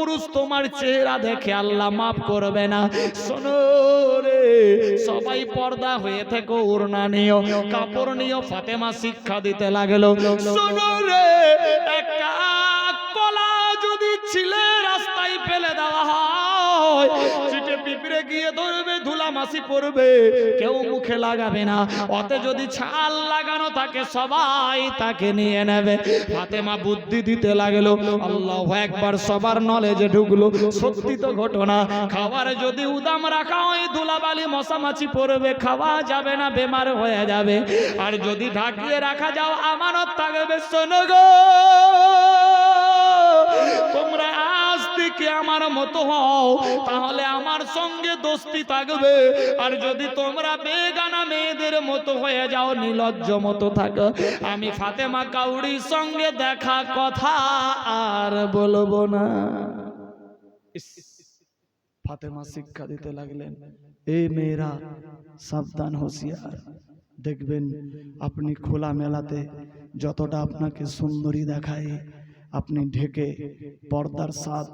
পুরুষ তোমার চেহারা দেখে আল্লাহ মাফ করবে না। শোনো রে, সবাই পর্দা হয়ে থেকো, ওড়না নিও, কাপড় নিও, ফাতেমা শিক্ষা দিতে লাগল। শোনো রে, একটা কলা যদি ছিলে রাস্তায় ফেলে দেওয়া হয় চিটে পিঁপড়ে গিয়ে ধরবে মাসি পড়বে, কেউ মুখে লাগাবে না। অতে যদি ছাল লাগানো থাকে, সবাই তাকে নিয়ে নেবে। ফাতেমা বুদ্ধি দিতে লাগল, আল্লাহ একবার সবার নলেজে ঢুকলো, সত্যি তো ঘটনা। খাবার যদি উদাম রাখা হয়, ধুলাবালি, মশামাছি পড়বে, খাওয়া যাবে না, বেমার হয়ে যাবে। আর যদি ঢাকিয়ে রাখা যাও, আমানত থাকবে, শোনো গো। তোমরা থেকে আমার মতো হও, তাহলে আমার সঙ্গে দোস্তি থাকবে। আর যদি তোমরা বেগানা মেয়েদের মতো হয়ে যাও, নিলজ্জ মতো থাকো। আমি ফাতেমা কাউরির সঙ্গে দেখা কথা আর বলব না। ফাতেমা শিক্ষা দিতে লাগলেন। এই মেয়েরা, সাবধান হুঁশিয়ার। দেখবেন, আপনি খোলা মেলাতে যতটা আপনাকে সুন্দরী দেখায়, আপনি ঢেকে পর্দার সাথ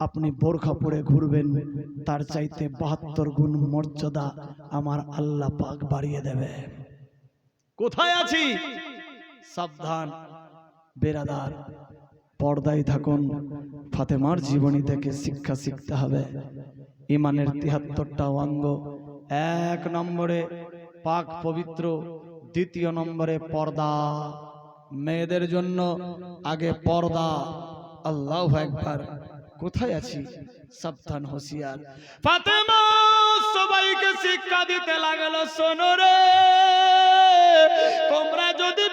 আপনি বোরখা পরে ঘুরবেন তার চাইতে বাহাত্তর গুণ মর্যাদা আমার আল্লাহ পাক বাড়িয়ে দেবে। কোথায় আছি? সাবধান বেরাদার পর্দায় থাকুন। ফাতেমার জীবনী থেকে শিক্ষা শিখতে হবে। ইমানের তিহাত্তরটা অঙ্গ এক নম্বরে পাক পবিত্র দ্বিতীয় নম্বরে পর্দা। মেয়েদের জন্য আগে পর্দা। আল্লাহ একবার কোথায় আছি? সাবধান হোসিয়ার। ফাতেমা, সবাইকে শিক্ষা দিতে লাগল, শোনো রে। তোমরা যদি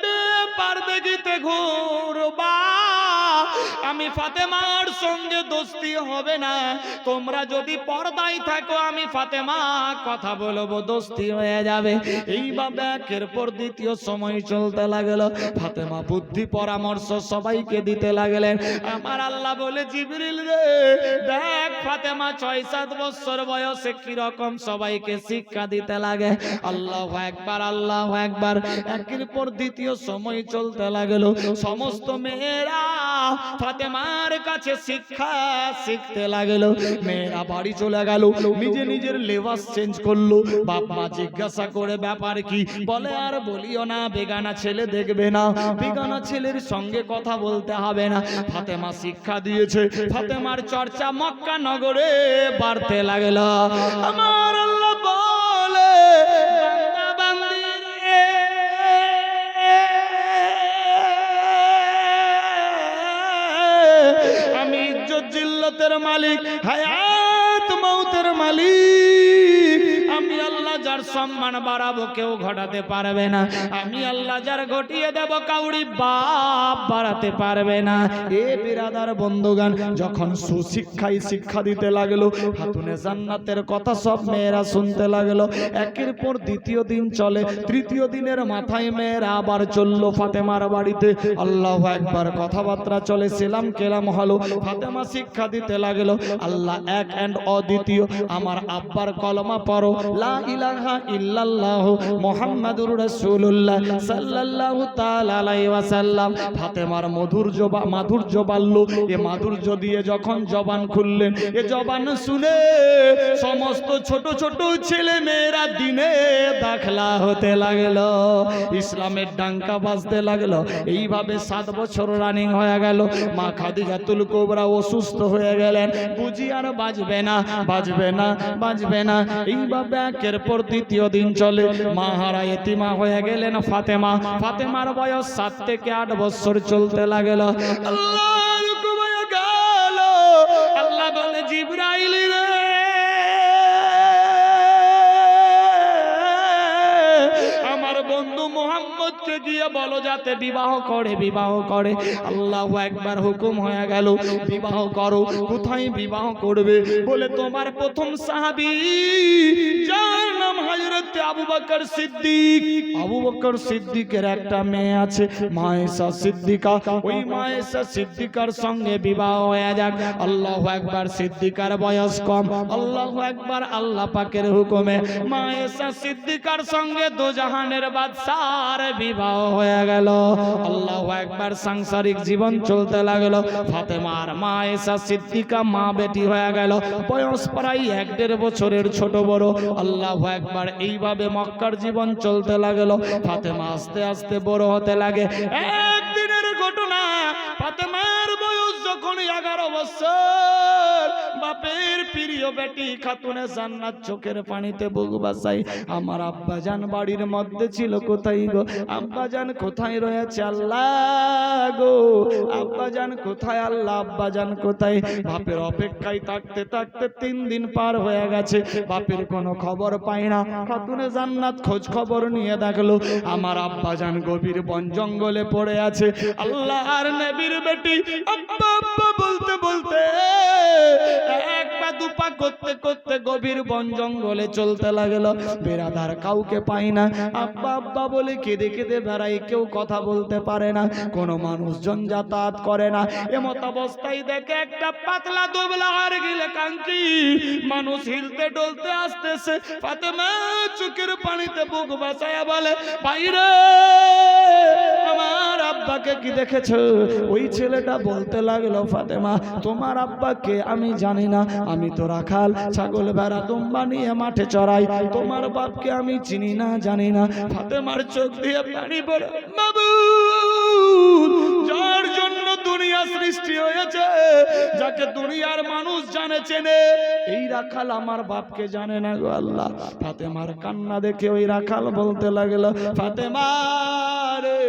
পারবে দেখিতে ঘুরবা আমি ফাতেমার সঙ্গে দোস্তি হবে না। তোমরা যদি পর্দায় থাকো, আমি ফাতেমা, কথা বলব, দোস্তি হয়ে যাবে। এইভাবে একের পর দ্বিতীয় সময় চলতে লাগল। ফাতেমা বুদ্ধি পরামর্শ সবাইকে দিতে লাগলেন। আমার আল্লাহ বলে, জিবরিল রে, দেখ ফাতেমা ছয় সাত বছর বয়সে কীরকম সবাইকে শিক্ষা দিতে লাগে। আল্লাহ একবার আল্লাহ একবার, একের পর দ্বিতীয় সময় চলতে লাগল। সমস্ত মেয়েরা ফাতেমার কাছে শিক্ষা শিখতে লাগল। মেয়েরা বাড়ি চলে গেল, নিজে নিজের লেবাস চেঞ্জ করল। বাপ মা জিজ্ঞাসা করে, ব্যাপার কি? বলে, আর বলিও না, বেগানা ছেলে দেখবে না, বেগানা ছেলের সঙ্গে কথা বলতে হবে না। ফাতেমা শিক্ষা দিয়েছে। ফাতেমার চর্চা মক্কা নগরে বাড়তে লাগল। আমার আল্লাহ বলে জিল্লতের মালিক হায়াত মৌতের মালিক। আমি আল্লাহ যার সম্মান বাড়াবো কেউ ঘটাতে পারবে না। আমি আল্লাহ যার ঘটিয়ে দেব কাউরি বাপ বাড়াতে পারবে না। এ বিরাদার বন্ধুগান যখন সুশিক্ষায় শিক্ষা দিতে লাগল হাতুনে জান্নাতের কথা সব মেয়েরা শুনতে লাগল। একের পর দ্বিতীয় দিন চলে, তৃতীয় দিনের মাথায় মেয়েরা আবার চলল ফাতেমার বাড়িতে। আল্লাহ একবার কথাবার্তা চলে, সেলাম কেলাম হলো, ফাতেমা শিক্ষা দিতে লাগল, আল্লাহ এক অ্যান্ড অদ্বিতীয়, আমার আব্বার কলমা পড়ো মাধুর্য এ মাধুর্য দিয়ে যখন জবান খুললেন, এ জবান শুনে সমস্ত ছোট ছোট ছেলে মেয়েরা দিনে দাখলা হতে লাগল, ইসলামের ডাঙ্কা বাজতে লাগল। এইভাবে সাত বছর রানিং হয়ে গেল। মা খাদিজাতুল কোবরা অসুস্থ হয়ে গেলেন। বুঝি আর বাজবে না বাজবে না বাজবে না। এইভাবে একের পর দ্বিতীয় দিন চলে। মা হারা এতিমা হয়ে গেলেন ফাতেমা। ফাতেমার বয়স সাত থেকে আট বছর চলতে লাগল। মোহাম্মদকে গিয়ে বলো যাতে বিবাহ করে বিবাহ করে। আল্লাহ একবার হুকুম হয়ে গেল, বিবাহ করো। কোথায় বিবাহ করবে? বলে, তোমার প্রথম সাহাবি যার নাম হযরত আবু বকর সিদ্দিক। আবু বকর সিদ্দিকের একটা মেয়ে আছে, মায়েশা সিদ্দিকা। ওই মায়েশা সিদ্দিকার সঙ্গে বিবাহ হয়ে যাক। আল্লাহ একবার সিদ্দিকার বয়স কম। আল্লাহ একবার আল্লাহ পাকের হুকুমে মায়েশা সিদ্দিকার সঙ্গে দোজাহানের বাদশার বিবাহ হয়ে গেল। আল্লাহ একবার সাংসারিক জীবন চলতে লাগল। ফাতেমার মা এসা সিদ্দিকা মা বেটি হয়ে গেল। বয়স প্রায় এক দেড় বছরের ছোট বড়। আল্লাহ একবার এইভাবে মক্কার জীবন চলতে লাগল। ফাতেমা আস্তে আস্তে বড় হতে লাগে। একদিনের ঘটনা, ফাতেমার বয়স যখন এগারো বছর। বাপের প্রিয় বেটি খাতুনে জান্নাত চোখের পানিতে বুক বাসাই আমার আব্বা জান বাড়ির মধ্যে ছিল কোথায় গো? আব্বা জান কোথায় রয়েছে আল্লাহ গো? আব্বা জান কোথায়? আল্লাহ আব্বা জান কোথায়? বাপের অপেক্ষায় থাকতে থাকতে তিন দিন পার হয়ে গেছে। বাপের কোনো খবর পাই না। খাতুনে জান্নাত খোঁজ খবর নিয়ে দেখল, আমার আব্বা জান গভীর বন জঙ্গলে পড়ে আছে। আল্লাহ আর নবীর বেটি, আব্বা আব্বা বলতে বলতে এক পা দুপা করতে করতে গভীর বন জঙ্গলে চলতে লাগল। বেড়াদার কাউকে পাই না। আব্বা আব্বা বলে কেঁদে কেঁদে বেড়াই কেউ কথা বলতে পারে না। কোনো মানুষজন যাতায়াত করে না। এমত অবস্থায় দেখে একটা পাতলা দুবলা আর গেলে কাঙ্কি মানুষ হিলতে ডলতে আসতেছে। ফাতেমা চোখের পানিতে বুক বাঁচায়া বলে, বাইরে, আমার আব্বাকে কি দেখেছ? ওই ছেলেটা বলতে লাগল, ফাতেমা, তোমার আব্বাকে আমি জানি না। আমি তো রাখাল, ছাগল বেড়া দুম্বা নিয়ে মাঠে চড়াই। তোমার বাপকে আমি চিনি না, জানি না। ফাতেমার চোখ দিয়ে পানি পড়ে। বাবু যার জন্য দুনিয়া সৃষ্টি হয়েছে, যাকে দুনিয়ার মানুষ জানে, চেনে, এই রাখাল আমার বাপকে জানে না গো আল্লাহ। ফাতেমার কান্না দেখে ওই রাখাল বলতে লাগল, ফাতেমা রে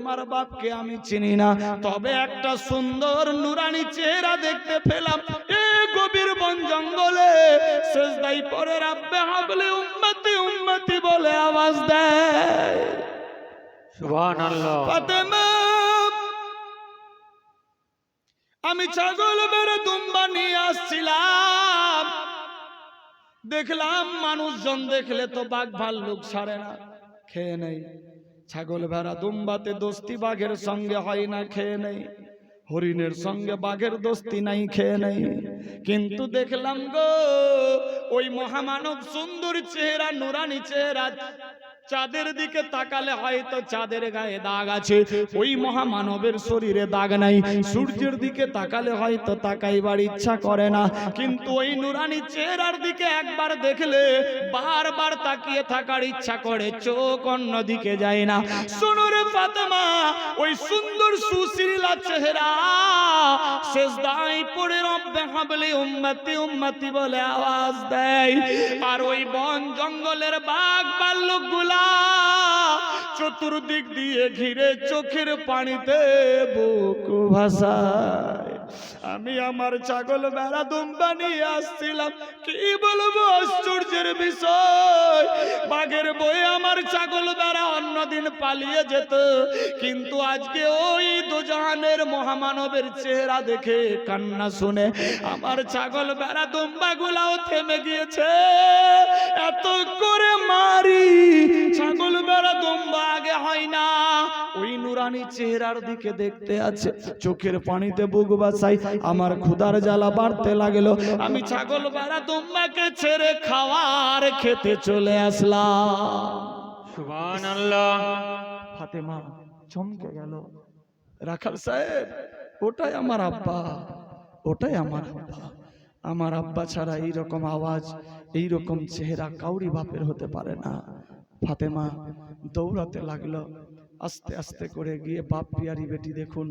তোমার বাপকে আমি চিনি না। তবে একটা সুন্দর নুরানি চেহারা দেখতে পেলাম। এ গভীর বন জঙ্গলে শেষদাই পরে রাব্বে হাবলে উম্মতি উম্মতি বলে আওয়াজ দেয়। সুবহানাল্লাহ। ফাতেমা আমি ছাগল বেড়ে দুম্বা নিয়ে আসছিলাম। দেখলাম মানুষজন দেখলে তো বাঘ ভাল্লুক ছাড়ে না খেয়ে নেই। ছাগল ভেড়া দুম্বাতে দোস্তি বাঘের সঙ্গে হয় না, খেয়ে নেই। হরিণের সঙ্গে বাঘের দোস্তি নাই, খেয়ে নেই। কিন্তু দেখলাম গো, ওই মহামানব সুন্দর চেহারা, নুরানি চেহারা চাঁদের দিকে তাকালে হয়তো চাঁদের গায়ে দাগ আছে। ওই মহামানবের শরীরে দাগ নাই। সূর্যের দিকে তাকালে হয়তো তাকাইবার ইচ্ছা করে না। কিন্তু ওই নুরানি চেহারার দিকে একবার দেখলে বারবার তাকিয়ে থাকার ইচ্ছা করে, চোখ অন্য দিকে যায় না। শোনো রে ফাতেমা, ওই সুন্দর সুশীলা চেহারা শেষ দায় পড়ে রব্বে হাবলে উম্মতি উম্মতি বলে আওয়াজ দেয়। আর ওই বন জঙ্গলের বাঘ ভাল্লুকগুলা চতুর্দিক দিয়ে ঘিরে চোখের পানিতে বুক ভাসায়। আমি আমার ছাগল বেড়া দুম্বা নিয়ে আসছিলাম, কি বলব আশ্চর্যের বিষয়। বাঘের বই আমার ছাগল বেড়া অন্যদিন পালিয়ে যেত, কিন্তু আজকে ওই দুজাহানের মহামানবের চেহারা দেখে কান্না শুনে আমার ছাগল বেড়া দুম্বা গুলাও থেমে গিয়েছে। নুরানি চেহারার দিকে দেখতে আছে। চোখের পানিতে বুক বাসাই আমার ক্ষুদার জ্বালা বাড়তে লাগল। আমি ছাগল বেড়া দুম্বাকে ছেড়ে খাওয়ার খেতে চলে আসলাম। সুবহানাল্লাহ। ফাতেমা চমকে গেল। রাখাল সাহেব ওটাই আমার আব্বা ওটাই আমার আব্বা। আমার আব্বা ছাড়া এই রকম আওয়াজ এই রকম চেহারা কাউরি বাপের হতে পারে না। ফাতেমা দৌড়াতে লাগল। আস্তে আস্তে করে গিয়ে বাপ পিয়ারি বেটি দেখুন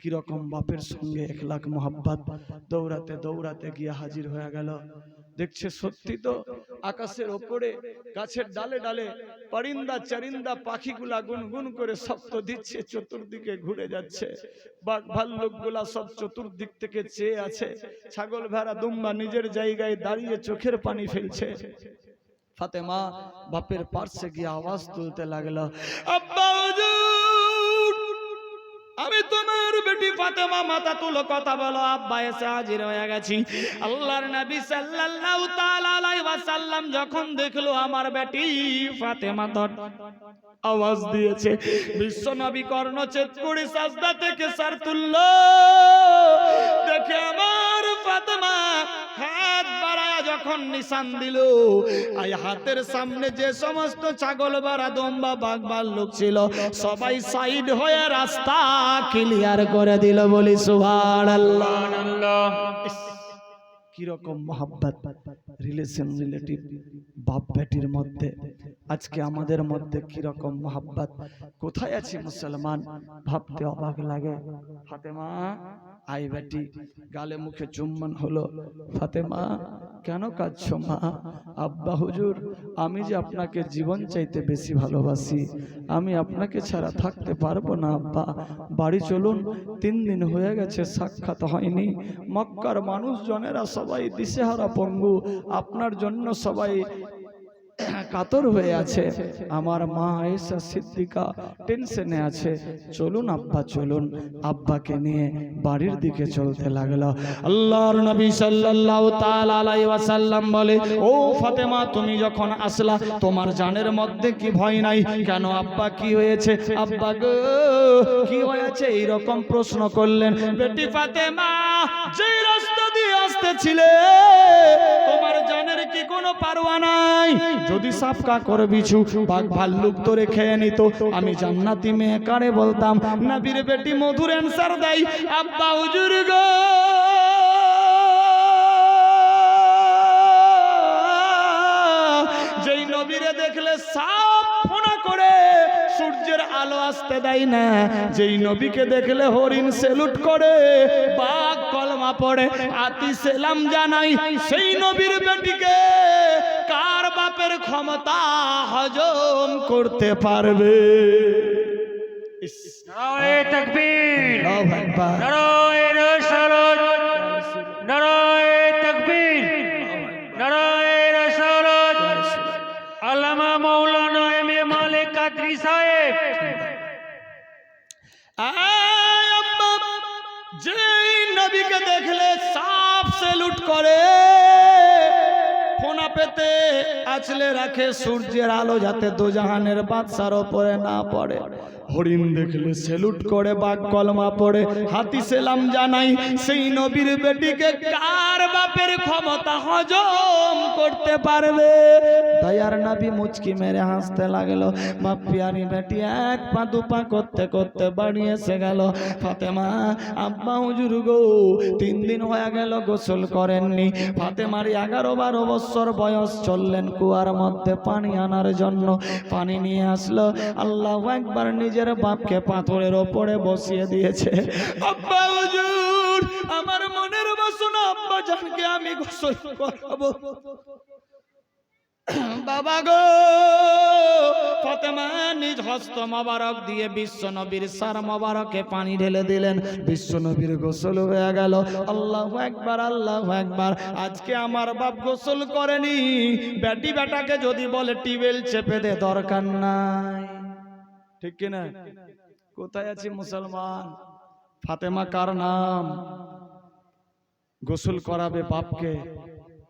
কীরকম বাপের সঙ্গে এক লাখ মোহাব্বত। দৌড়াতে দৌড়াতে গিয়ে হাজির হয়ে গেল। দেখছে সত্যি তো আকাশের ওপরে গাছের ডালে ডালে পারিন্দা চারিন্দা পাখিগুলা গুনগুন করে শব্দ দিচ্ছে চতুর্দিকে ঘুরে যাচ্ছে। বাঘ ভাল্লুকগুলা সব চতুর্দিক থেকে চেয়ে আছে। ছাগল ভেড়া দুম্বা নিজের জায়গায় দাঁড়িয়ে চোখের পানি ফেলছে। ফাতেমা বাপের পার্শ্বে গিয়ে আওয়াজ তুলতে লাগল আমি তোমার বেটি ফাতেমা, মাথা তুলো, কথা বলো, আব্বা এসে হাজির হয়ে গেছি। আল্লাহর নবী সাল্লাল্লাহু তাআলা আলাইহি ওয়াসাল্লাম যখন দেখল আমার বেটি ফাতেমা তো আওয়াজ দিয়েছে, বিশ্ব নবী কর্ণচ্ছেদ করে সাজদা থেকে সার তুললো। দেখে আমার ফাতেমা হাত বাড়ায় যখন নিশান দিল এই হাতের সামনে যে সমস্ত ছাগল বাড়া দম্বা বাঘ ভাল্লুক ছিল, সবাই সাইড হয়ে রাস্তা ক্লিয়ার করে দিল, বলি সুভার কীরকম মহাব্বত রিলেশন রিলেটিভ বাপ বেটির মধ্যে? আজকে আমাদের মধ্যে কীরকম মহাব্বত? কোথায় আছি মুসলমান? ভাবতে অবাক লাগে। ফাতেমা আই বেটি গালে মুখে চুম্বন হলো। ফাতেমা কেন কাঁদছো মা? আব্বা হুজুর আমি যে আপনাকে জীবন চাইতে বেশি ভালোবাসি আমি আপনাকে ছাড়া থাকতে পারব না আব্বা। বাড়ি চলুন তিন দিন হয়ে গেছে সাক্ষাৎ হয়নি। মক্কার মানুষজনেরা সবাই দিশেহারা পঙ্গু আপনার জন্য সবাই কাতর হয়ে আছে। আমার মা এসা সিদ্দিকা টেনশনে আছে। চলুন আব্বা, চলুন। আব্বাকে নিয়ে বাড়ির দিকে চলতে লাগল। আল্লাহর নবী সাল্লাল্লাহু তাআলা আলাইহি ওয়াসাল্লাম বলে, ও ফাতেমা, তুমি যখন আসলা, তোমার জানের মধ্যে কি ভয় নাই? কেন আব্বা কি হয়েছে? আব্বা গো, কি হয়েছে? এই রকম প্রশ্ন করলেন। বেটি ফাতেমা, যেই রাস্তা আসতেছিলে তোমার জানের কি কোনো পারোয়া নাই? যদি সাপকা করে বিছু, বাঘ ভাল্লুক তোরে খেয়ে নিত। আমি জান্নাতি মেয়ে কারে বলতাম? নবীর বেটি মধুর অ্যান্সার দেয়, আব্বা, হুজুর গো। যেই নবীরে দেখলে করে সূর্যের আলো আসতে দেয় না। যেই নবীকে দেখলে হরিণ সেলুট করে বাঘ কলমা পড়ে আতি সেলাম জানাই সেই নবীর বেটিকে কার বাপের ক্ষমতা হজম করতে পারবে? নারায়ে তাকবীর। আল্লাহু আকবার। নারায়ে রাসালাত নারায়ে যেই নবীকে দেখলে সাপ সেলুট করে, ফোনা পেতে আছলে রাখে সূর্যের আলো যাতে দুজাহানের বাদশার ওপরে না পড়ে। হরিণ দেখলে সেলুট করে বাঘ কলমা পড়ে, হাতি সেলাম জানাই, সেই নবীর বেটিকে কার বাপের ক্ষমতা হজম করতে পারবে? দয়ার নাবি মুচকি মেরে হাসতে লাগল। বাপ পিয়ারি বেটি এক পা, দু পা করতে করতে বাড়ি এসে গেল। ফাতেমা, আব্বা হুজুর গো, তিন দিন হয়ে গেল গোসল করেননি। ফাতেমার এগারো বারো বছর বয়স চললেন কুয়ার মধ্যে পানি আনার জন্য। পানি নিয়ে আসলো। আল্লাহ একবার নিজের বাপকে পাথরের ওপরে বসিয়ে দিয়েছে। আব্বা আমার মনের বাসনা আব্বা জানকে আমি গোসল করাবো। বাবা গো, ফাতেমা নিজ হস্ত মোবারক দিয়ে বিশ্ব নবীর সার মোবারকে পানি ঢেলে দিলেন। বিশ্ব নবীর গোসল হয়ে গেল। আল্লাহ একবার আল্লাহ একবার আজকে আমার বাপ গোসল করেনি। বেটি বেটাকে যদি বলে টিবেল চেপে দে, দরকার নাই। ঠিক কিনা? কোথায় আছি মুসলমান? ফাতেমা কার নাম? গোসল করাবে বাপকে।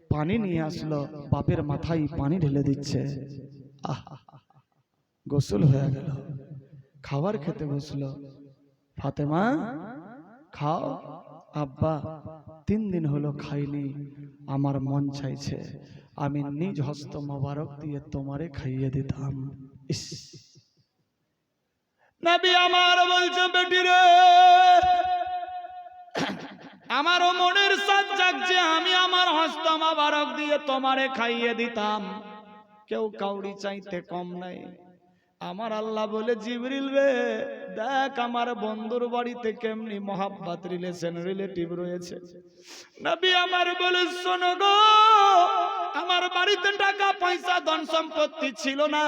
পানি নিয়ে আসলো বাপের মাথায় পানি ঢেলে দিচ্ছে। আহ গোসল হয়ে গেল। খাবার খেতে বসল। ফাতেমা খাও। আব্বা তিন দিন হলো খাইনি আমার মন চাইছে। আমি নিজ হস্ত মোবারক দিয়ে তোমারে খাইয়ে দিতাম। ইস। নবী আমার বলছে, বেটি রে, আমারও মনের সাথ জাগছে, আমি আমার হস্ত মোবারক দিয়ে তোমারে খাইয়ে দিতাম। কেউ কাউরি চাইতে কম নাই। আমার আল্লাহ বলে, জিবরিল রে, দেখ আমার বন্ধুর বাড়িতে কেমনি মহাব্বাত রিলেশন রিলেটিভ রয়েছে। নবী আমার বলে, শোনো গো আমার বাড়িতে টাকা পয়সা ধন সম্পত্তি ছিল না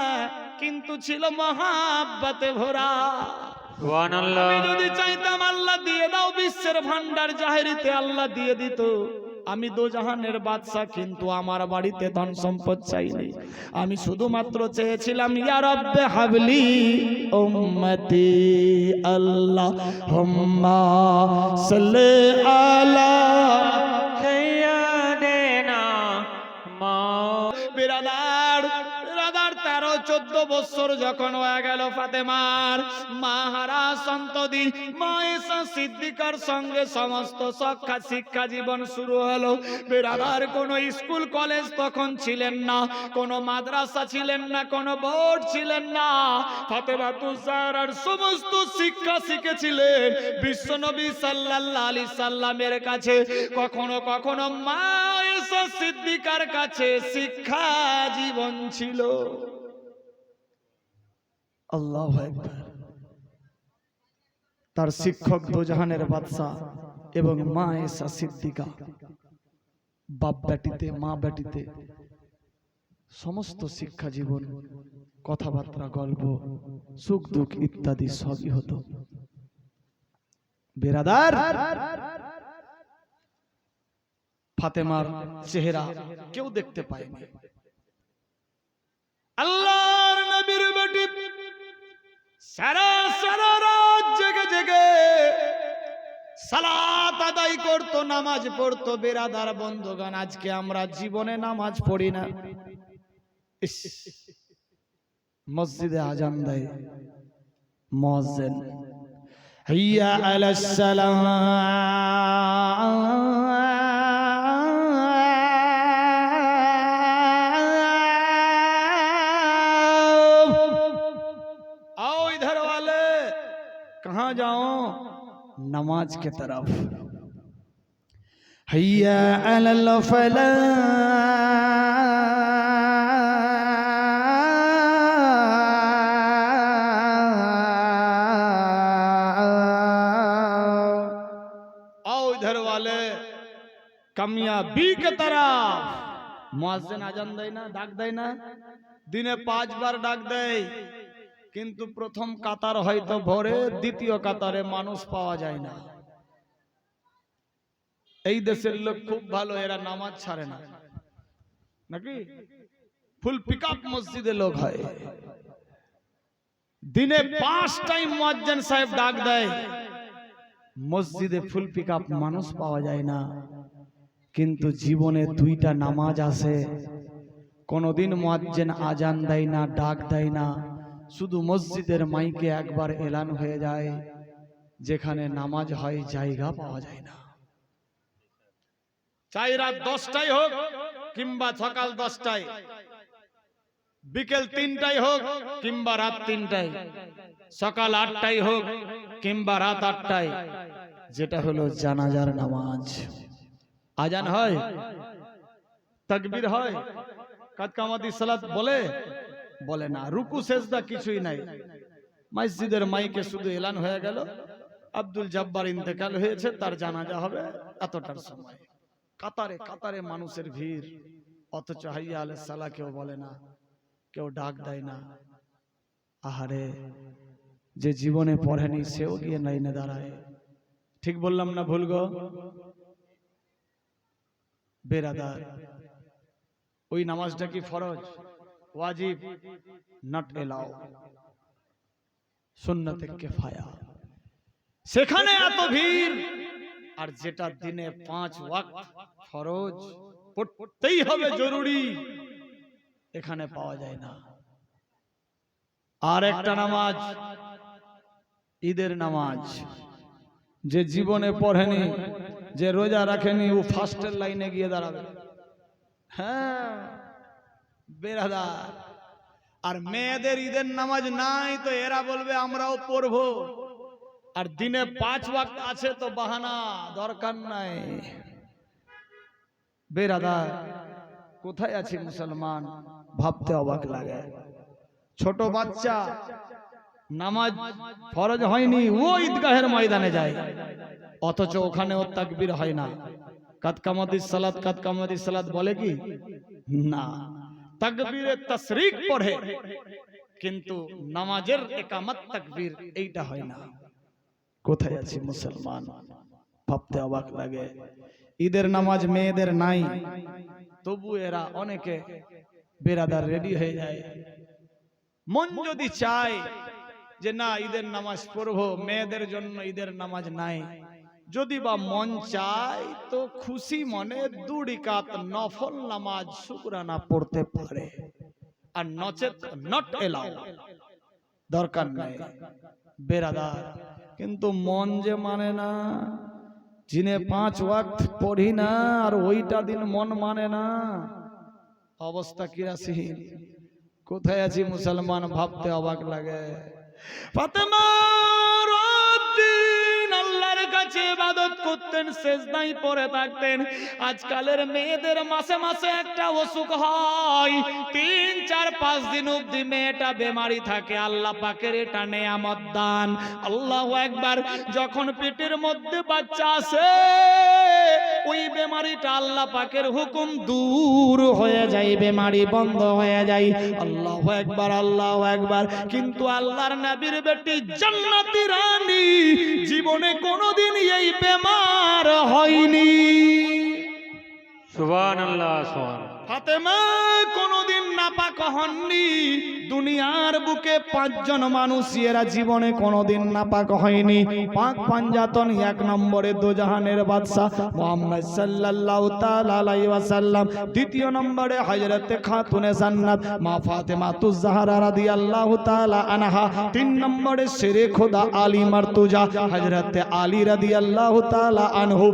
কিন্তু ছিল মহাব্বাতে ভরা। আমি যদি চাইতাম আল্লাহ দিয়ে দাও বিশ্বের ভান্ডার জাহেরিতে আল্লাহ দিয়ে দিত। আমি দো জাহানের বাদশাহ কিন্তু আমার বাড়িতে ধন সম্পদ চাইনি আমি শুধুমাত্র চেয়েছিলাম ইয়া রব্বে হাবলি উম্মতি আল্লাহ হুম্মা সাল্লি আলা চোদ্দ বছর যখন হয়ে গেল ফাতেমার, মাহারা সন্ততি মায়েশা সিদ্দিকার সঙ্গে সমস্ত শিক্ষা শিক্ষা জীবন শুরু হলো। বেরাদার কোনো স্কুল, কলেজ তখন ছিলেন না, কোনো মাদ্রাসা ছিলেন না, কোনো বোর্ড ছিলেন না। ফাতেমা তুষার আর সমস্ত শিক্ষা শিখেছিলেন বিশ্বনবী সাল্লাল্লাহু আলাইহি সাল্লামের কাছে। কখনো কখনো মায়েশা সিদ্দিকার কাছে শিক্ষা জীবন ছিল। আল্লাহ তার শিক্ষক দোজাহানের বাদশাহ এবং মা এসা সিদ্দিকা। বাপ বেটিতে মা বেটিতে সমস্ত শিক্ষা জীবন, কথাবার্তা, গল্প, সুখ দুঃখ ইত্যাদি সবই হতো। বেরাদার! ফাতেমার চেহারা কেউ দেখতে নবীর বেটি সারা সারা রাত জেগে জেগে সালাত আদায় করতো, নামাজ পড়তো, বেরাদার বন্ধুগণ, আজকে আমরা জীবনে নামাজ পড়ি না। মসজিদে আজান দেয়। মসজিদ। হিয়া আলাস সালাম। नमाज के तरफ हैया अलल फला आओ इधर वाले কামিয়াবি কে তরফ মুয়াজ্জিন আজান দেয় না ডাক দেয় না দিনে পাঁচবার ডাক দেয় কিন্তু প্রথম কাতার হয়তো ভরে, দ্বিতীয় কাতারে মানুষ পাওয়া যায় না। এই দেশের লোক খুব ভালো, এরা নামাজ ছাড়ে না। নাকি? ফুল পিক আপ মসজিদে লোক হয়। দিনে পাঁচ টাইম মুয়াজ্জিন সাহেব ডাক দেয়, মসজিদে ফুল পিক আপ মানুষ পাওয়া যায় না। কিন্তু জীবনে দুইটা নামাজ আছে, কোনোদিন মুয়াজ্জিন আজান দেয় না, ডাক দেয় না। শুধু মসজিদের মাইকে একবার এলান হয়ে যায়, যেখানে নামাজ হয়, জায়গা পাওয়া যায় না। চাই রাত দশটায় হোক কিংবা সকাল দশটায়, বিকেল তিনটায় হোক কিংবা রাত তিনটায়, সকাল আটটায় হোক কিংবা রাত আটটায়, যেটা হলো জানাজার নামাজ। আজান হয়? তাকবীর হয়? কাদকামাতি সালাত বলে? বলে না, রুকু, সেজদা কিছুই নাই। মসজিদের মাইকে শুধু এলান হয়ে গেল। আব্দুল জব্বার ইন্তেকাল হয়েছে, তার জানাজা হবে এতটার সময়। কাতারে কাতারে মানুষের ভিড়। অথচ হাইয়া আলে সালা কেউ বলে না, কেউ ডাক দেয় না। আহারে, যে জীবনে পড়েনি, সেও গিয়ে লাইনে দাঁড়ায়। ঠিক বললাম না ভুল গো? বেরাদার, ওই নামাজটা কি ফরজ? ওয়াজিব নট এলাও সুন্নতে কেফায়া। সেখানে এত ভিড়, আর যেটা দিনে পাঁচ ওয়াক্ত ফরজ, পড়তেই হবে জরুরি, এখানে পাওয়া যায় না। আর একটা নামাজ, ঈদের নামাজ। যে জীবনে পড়েনি, যে রোজা রাখেনি, ও ফার্স্টের লাইনে গিয়ে দাঁড়াবে। হ্যাঁ। আর মেয়েদের ঈদের নামাজ নাই তো এরা বলবে আমরাও পড়ব। আর দিনে পাঁচ ওয়াক্ত আছে তো বাহানা দরকার নাই। বেরাদার কোথায় আছি মুসলমান? ভাবতে অবাক লাগে। ছোট বাচ্চা নামাজ ফরজ হয়নি ও ঈদগাহের ময়দানে যায়। অথচ ওখানে ও তাকবীর হয় না। কাতকামাতি সালাত কাতকামাতি সালাত বলে কি? না। তাকবীরে তশরিক পড়ে। কিন্তু নামাজের একামত তাকবীর এইটা হয় না। কোথায় আছি মুসলমান? ভাবতে অবাক লাগে। ঈদের নামাজ মেয়েদের নাই, তবু এরা অনেকে বেরাদার রেডি হয়ে যায়। মন যদি চায় যে না, ঈদের নামাজ পড়ব, মেয়েদের জন্য ঈদের নামাজ নাই। যদি বা মন চায় তো খুশি মনে দুড়িকাত নফল নামাজ শুকরানা পড়তে পারে। আর নচেত নট এলাও দরকার নেই। বেরাদার। কিন্তু মন যে মানে না জিনে পাঁচ ওয়াক্ত পড়ি না আর ওইটা দিন মন মানে না। অবস্থা কিরাসিন। কোথায় আছি মুসলমান ভাবতে অবাক লাগে। ফাতেমা কাছে ইবাদত করতেন, সেজদাই থাকতেন। আজকালের মেয়েদের মাসে মাসে একটা অসুখ হয়। তিন, চার, পাঁচ দিন মেয়েটা বেমারি থাকে। আল্লাহ পাকের এটা নেয়ামত দান। আল্লাহ একবার যখন পেটের মধ্যে বাচ্চা আসে, ওই বেমারিটা আল্লাহ পাকের হুকুম দূর হয়ে যায়, বেমারি বন্ধ হয়ে যায়। আল্লাহ একবার আল্লাহ একবার। কিন্তু আল্লাহর নবীর বেটি জান্নাতি রানী জীবনে কোনোদিন এই বেমার হয়নি। সুবান আল্লাহ ফাতেমা কোনোদিন নাপাক হননি। দুনিয়ার বুকে পাঁচজন মানুষ এরা জীবনে কোনোদিন নাপাক হয়নি। পাক পাঞ্জাতন এক নম্বরে দোজাহানের বাদশা মোহাম্মদ সাল্লাল্লাহু তাআলা আলাইহি ওয়াসাল্লাম। দ্বিতীয় নম্বরে হযরতে খাতুনে জান্নাত, মা ফাতেমা তুজাহরা রাদিয়াল্লাহু তাআলা আনহা। তিন নম্বরে শেরে খোদা আলী মারতুজা, হযরতে আলী রাদিয়াল্লাহু তাআলা আনহু।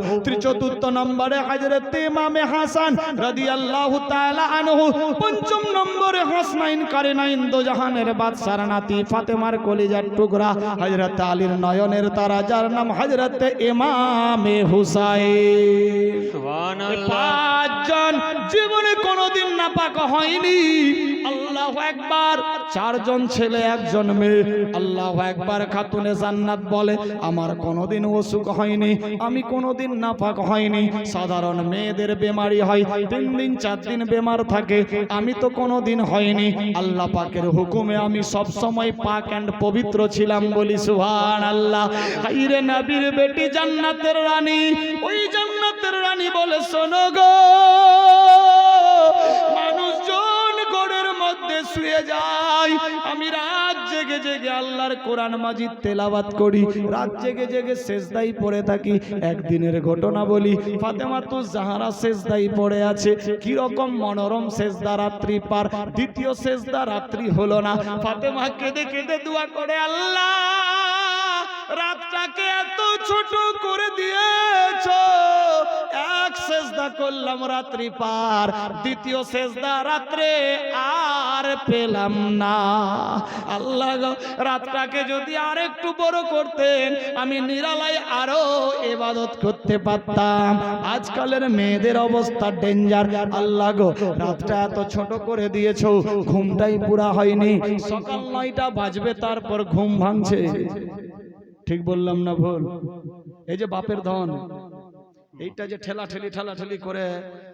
চতুর্থ নম্বরে হযরতে ইমামে হাসান রাদিয়াল্লাহু তাআলা আনহু। পঞ্চম নম্বরে হাসনাইন কারিনাইন দোজাহানের বাদশার নাতি ফাতেমার কলিজার টুকরা। হজরত আলীর নয়নের তারা যার নাম হজরত ইমামে হুসাইন। সুবান পাঁচজন জীবনে কোনোদিন নাপাক হয়নি। আল্লাহ একবার চারজন ছেলে, একজন মেয়ে। আল্লাহ একবার খাতুনে জান্নাত বলে, আমার কোনোদিন অসুখ হয়নি, আমি কোনোদিন নাপাক হয়নি। সাধারণ মেয়েদের বেমারি হয়, তিন দিন, চার দিন বেমার থাকে, আমি তো কোনোদিন হয়নি। আল্লাহ পাকের হুকুমে আমি সব সময় পাক অ্যান্ড পবিত্র ছিলাম বলি সুহান আল্লাহ হাইরে নবীর বেটি জান্নাতের রানী, ওই জান্নাতের রানী বলে, শোনো গো মানুষজন গোড়ের মধ্যে শুয়ে যায়। আমি রাত জেগে জেগে আল্লাহর কোরআন মাজিদ তেলাবাত করি। রাত জেগে জেগে শেষদাই পড়ে থাকি। একদিনের ঘটনা বলি, ফাতেমা তো জাহারা শেষদাই পড়ে আছে। কি রকম মনোরম শেষদা রাত্রি পার। দ্বিতীয় শেষদা রাত্রি হলো না। ফাতেমা কেঁদে কেঁদে দোয়া করে, আল্লাহ, রাতটাকে এত ছোট করে সেজদা করলাম রাত্রি পার। দ্বিতীয় সেজদা রাত্রে আর পেলাম না। আল্লাহ রাতটাকে যদি আর একটু বড় করতেন, আমি নিরালায় আরও এবাদত করতে পারতাম। আজকালের মেয়েদের অবস্থা ডেঞ্জার। আল্লাহ গো, রাতটা এত ছোট করে দিয়েছ, ঘুমটাই পুরা হয়নি। সকাল নয়টা বাজবে, তারপর ঘুম ভাঙছে। ঠিক বললাম না ভুল? এই যে বাপের ধন। এইটা যে ঠেলা ঠেলি ঠেলা ঠেলি করে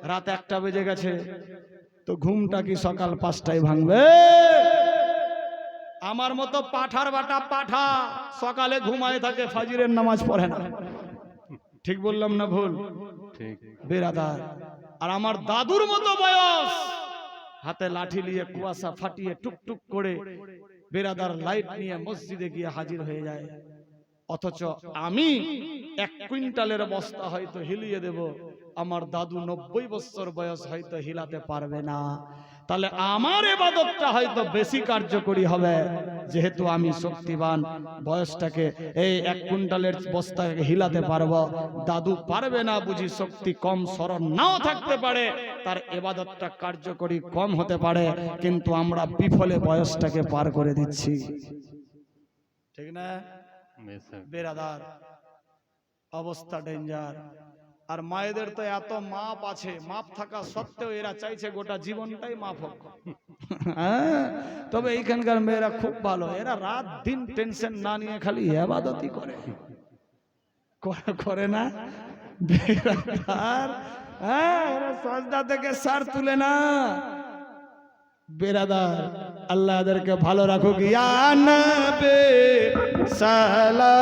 রাত একটা বেজে গেছে তো ঘুমটা কি সকাল পাঁচটায় ভাঙবে? আমার মতো পাঠার বাটা পাঠা সকালে ঘুমায় থাকে ফাজিরের নামাজ পড়ে না। ঠিক বললাম না ভুল? ঠিক। বেরাদার। আর আমার দাদুর মতো বয়স হাতে লাঠি নিয়ে কুয়াশা ফাটিয়ে টুকটুক করে বেরাদার লাইট নিয়ে মসজিদে গিয়ে হাজির হয়ে যায়। অথচ আমি এক কুইন্টালের বস্তা হয়তো হিলিয়ে দেব। আমার দাদু নব্বই বছর বয়স হয়তো হিলাতে পারবে না। তাহলে আমার এবাদতটা হয়তো বেশি কার্যকরী হবে। যেহেতু আমি শক্তিবান বয়সটাকে এই এক কুইন্টালের বস্তাকে হিলাতে পারব। দাদু পারবে না বুঝি শক্তি কম স্মরণ নাও থাকতে পারে। তার এবাদতটা কার্যকরী কম হতে পারে। কিন্তু আমরা বিফলে বয়সটাকে পার করে দিচ্ছি। ঠিক না। বেরাদার, অবস্থা ডেঞ্জার। আর মায়েদের তো এত মাপ আছে, মাপ থাকা সত্ত্বেও এরা চাইছে গোটা জীবনটাই মাপ হোক। হ্যাঁ তবে এইখানকার মেয়েরা খুব ভালো, এরা রাত দিন টেনশন না নিয়ে খালি আবাদতই করে। করে- না? হ্যাঁ সজদা থেকে সার তুলে না। বেরাদার আল্লাহ এদেরকে ভালো রাখুক। ইয়া সালা